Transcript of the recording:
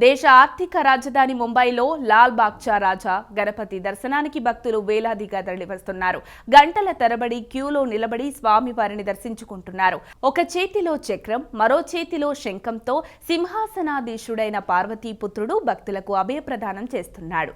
దేశ ఆర్థిక రాజధాని ముంబైలో లాల్ బాగ్చా రాజా గణపతి దర్శనానికి భక్తులు వేలాదిగా తరలివస్తున్నారు. గంటల తరబడి క్యూలో నిలబడి స్వామివారిని దర్శించుకుంటున్నారు. ఒక చేతిలో చక్రం మరో చేతిలో శంఖంతో సింహాసనాధీశుడైన పార్వతీపుత్రుడు భక్తులకు అభయప్రదానం చేస్తున్నాడు.